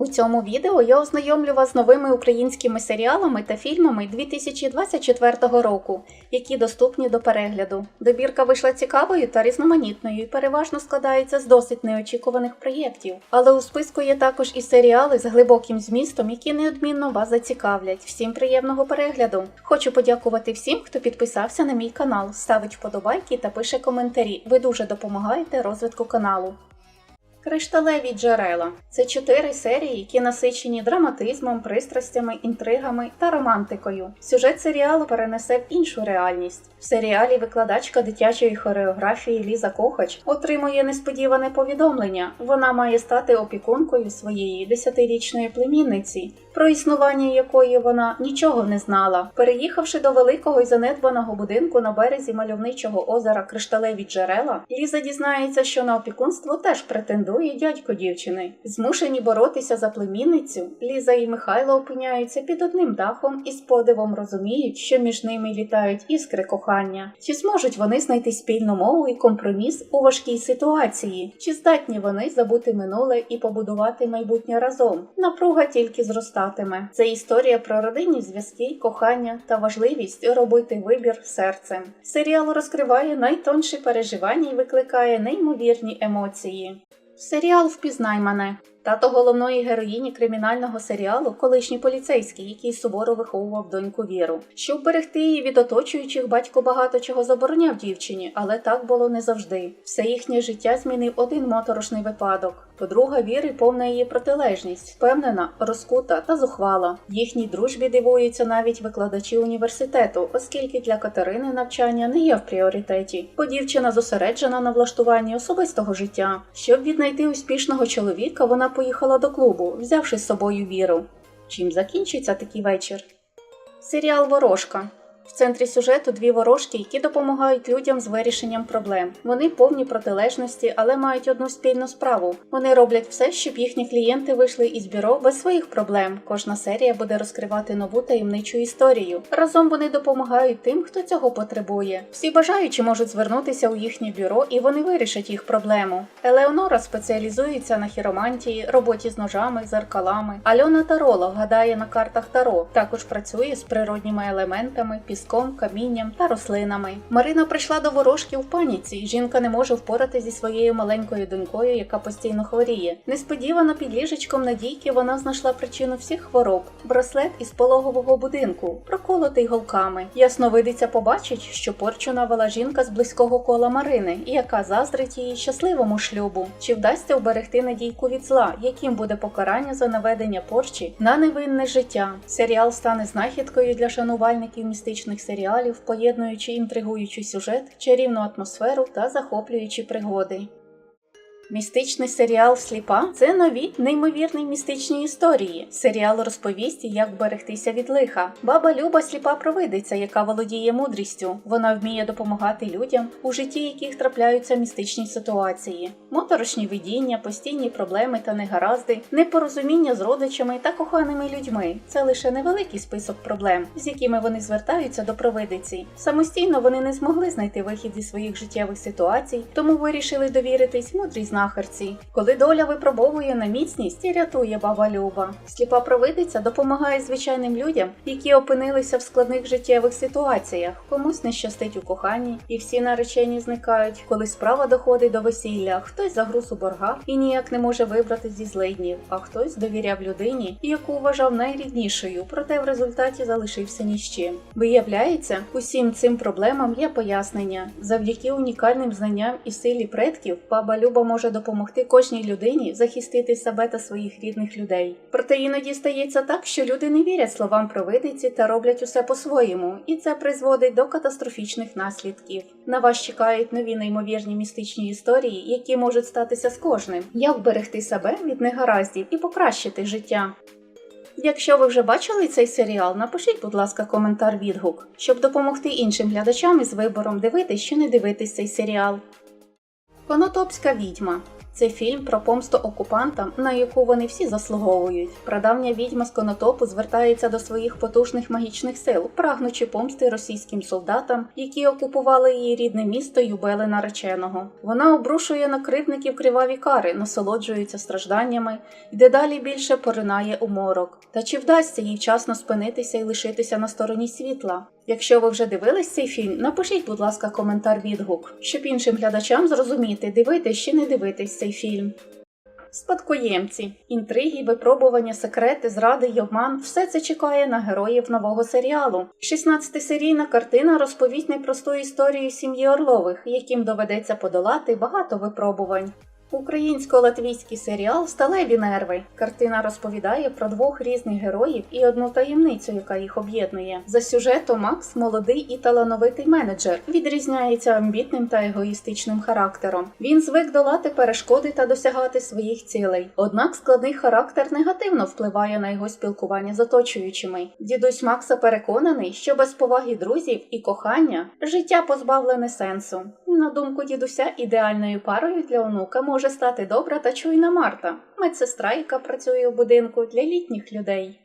У цьому відео я ознайомлю вас з новими українськими серіалами та фільмами 2024 року, які доступні до перегляду. Добірка вийшла цікавою та різноманітною і переважно складається з досить неочікуваних проєктів. Але у списку є також і серіали з глибоким змістом, які неодмінно вас зацікавлять. Всім приємного перегляду! Хочу подякувати всім, хто підписався на мій канал, ставить вподобайки та пише коментарі. Ви дуже допомагаєте розвитку каналу. Кришталеві джерела це чотири серії, які насичені драматизмом, пристрастями, інтригами та романтикою. Сюжет серіалу перенесе в іншу реальність. В серіалі викладачка дитячої хореографії Ліза Кохач отримує несподіване повідомлення. Вона має стати опікункою своєї десятирічної племінниці, про існування якої вона нічого не знала. Переїхавши до великого і занедбаного будинку на березі мальовничого озера Кришталеві джерела, Ліза дізнається, що на опікунство теж претендує дядько дівчини. Змушені боротися за племінницю, Ліза і Михайло опиняються під одним дахом і з подивом розуміють, що між ними літають іскри кохання. Чи зможуть вони знайти спільну мову і компроміс у важкій ситуації? Чи здатні вони забути минуле і побудувати майбутнє разом? Напруга тільки зростатиме. Це історія про родинні зв'язки, кохання та важливість робити вибір серцем. Серіал розкриває найтонші переживання і викликає неймовірні емоції. Серіал Впізнай мене. Тато головної героїні кримінального серіалу колишній поліцейський, який суворо виховував доньку Віру. Щоб берегти її від оточуючих, батько багато чого забороняв дівчині, але так було не завжди. Все їхнє життя змінив один моторошний випадок. Подруга Віри повна її протилежність, впевнена, розкута та зухвала. Їхній дружбі дивуються навіть викладачі університету, оскільки для Катерини навчання не є в пріоритеті, бо дівчина зосереджена на влаштуванні особистого життя. Щоб віднайти успішного чоловіка, вона поїхала до клубу, взявши з собою віру. Чим закінчиться такий вечір? Серіал Ворожка. В центрі сюжету дві ворожки, які допомагають людям з вирішенням проблем. Вони повні протилежності, але мають одну спільну справу. Вони роблять все, щоб їхні клієнти вийшли із бюро без своїх проблем. Кожна серія буде розкривати нову таємничу історію. Разом вони допомагають тим, хто цього потребує. Всі бажаючі можуть звернутися у їхнє бюро і вони вирішать їх проблему. Елеонора спеціалізується на хіромантії, роботі з ножами, зеркалами. Альона Таролог гадає на картах Таро. Також працює з природніми елементами, піском, камінням та рослинами. Марина прийшла до ворожки в паніці. Жінка не може впоратися зі своєю маленькою донькою, яка постійно хворіє. Несподівано під ліжечком Надійки вона знайшла причину всіх хвороб браслет із пологового будинку, проколотий голками. Ясновидиця побачить, що порчу навела жінка з близького кола Марини, яка заздрить її щасливому шлюбу. Чи вдасться вберегти Надійку від зла, яким буде покарання за наведення порчі на невинне життя? Серіал стане знахідкою для шанувальників містичних серіалів, поєднуючи інтригуючий сюжет, чарівну атмосферу та захоплюючі пригоди. Містичний серіал Сліпа це нові неймовірні містичні історії. Серіал розповість, як берегтися від лиха. Баба Люба сліпа провидиця, яка володіє мудрістю. Вона вміє допомагати людям, у житті яких трапляються містичні ситуації, моторошні видіння, постійні проблеми та негаразди, непорозуміння з родичами та коханими людьми. Це лише невеликий список проблем, з якими вони звертаються до провидиці. Самостійно вони не змогли знайти вихід зі своїх життєвих ситуацій, тому вирішили довіритись мудрій знахарці. Коли доля випробовує на міцність і рятує баба Люба. Сліпа провидиця допомагає звичайним людям, які опинилися в складних життєвих ситуаціях. Комусь не щастить у коханні, і всі наречені зникають. Коли справа доходить до весілля, хтось загруз у боргах і ніяк не може вибрати зі злиднів, а хтось довіряв людині, яку вважав найріднішою, проте в результаті залишився ні з чим. Виявляється, усім цим проблемам є пояснення. Завдяки унікальним знанням і силі предків, баба Люба може допомогти кожній людині захистити себе та своїх рідних людей. Проте іноді стається так, що люди не вірять словам провидиці та роблять усе по-своєму, і це призводить до катастрофічних наслідків. На вас чекають нові неймовірні містичні історії, які можуть статися з кожним, як берегти себе від негараздів і покращити життя. Якщо ви вже бачили цей серіал, напишіть, будь ласка, коментар відгук, щоб допомогти іншим глядачам із вибором дивитись чи не дивитись цей серіал. Конотопська відьма. Це фільм про помсту окупантам, на яку вони всі заслуговують. Прадавня відьма з конотопу звертається до своїх потужних магічних сил, прагнучи помсти російським солдатам, які окупували її рідне місто й убили нареченого. Вона обрушує на кривдників криваві кари, насолоджується стражданнями і дедалі більше поринає у морок. Та чи вдасться їй вчасно спинитися і лишитися на стороні світла? Якщо ви вже дивились цей фільм, напишіть, будь ласка, коментар відгук, щоб іншим глядачам зрозуміти, дивитись чи не дивитись цей фільм. Спадкоємці, інтриги, випробування, секрети, зради й обман все це чекає на героїв нового серіалу. 16-серійна картина розповість непросту історію сім'ї Орлових, яким доведеться подолати багато випробувань. Українсько-латвійський серіал Сталеві нерви. Картина розповідає про двох різних героїв і одну таємницю, яка їх об'єднує. За сюжетом Макс молодий і талановитий менеджер, відрізняється амбітним та егоїстичним характером. Він звик долати перешкоди та досягати своїх цілей. Однак складний характер негативно впливає на його спілкування з оточуючими. Дідусь Макса переконаний, що без поваги друзів і кохання життя позбавлене сенсу. На думку дідуся, ідеальною парою для онука може стати добра та чуйна Марта, медсестра, яка працює у будинку для літніх людей.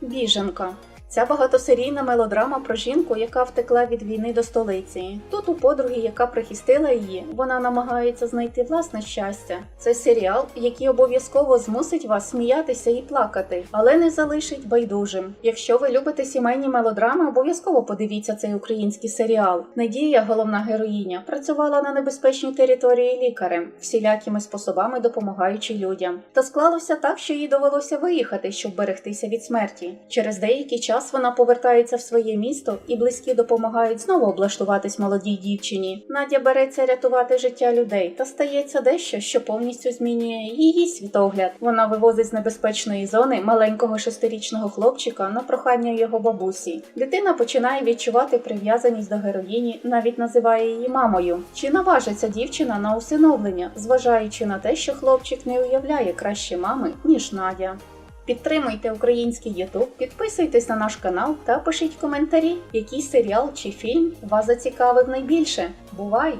Біженка. Ця багатосерійна мелодрама про жінку, яка втекла від війни до столиці. Тут у подруги, яка прихистила її, вона намагається знайти власне щастя. Це серіал, який обов'язково змусить вас сміятися і плакати, але не залишить байдужим. Якщо ви любите сімейні мелодрами, обов'язково подивіться цей український серіал. Надія, головна героїня, працювала на небезпечній території лікарем, всілякими способами допомагаючи людям. Та склалося так, що їй довелося виїхати, щоб берегтися від смерті. Через деякий час вона повертається в своє місто, і близькі допомагають знову облаштуватись молодій дівчині. Надя береться рятувати життя людей, та стається дещо, що повністю змінює її світогляд. Вона вивозить з небезпечної зони маленького шестирічного хлопчика на прохання його бабусі. Дитина починає відчувати прив'язаність до героїні, навіть називає її мамою. Чи наважиться дівчина на усиновлення, зважаючи на те, що хлопчик не уявляє краще мами, ніж Надя. Підтримуйте український Ютуб, підписуйтесь на наш канал та пишіть коментарі, який серіал чи фільм вас зацікавив найбільше. Бувай!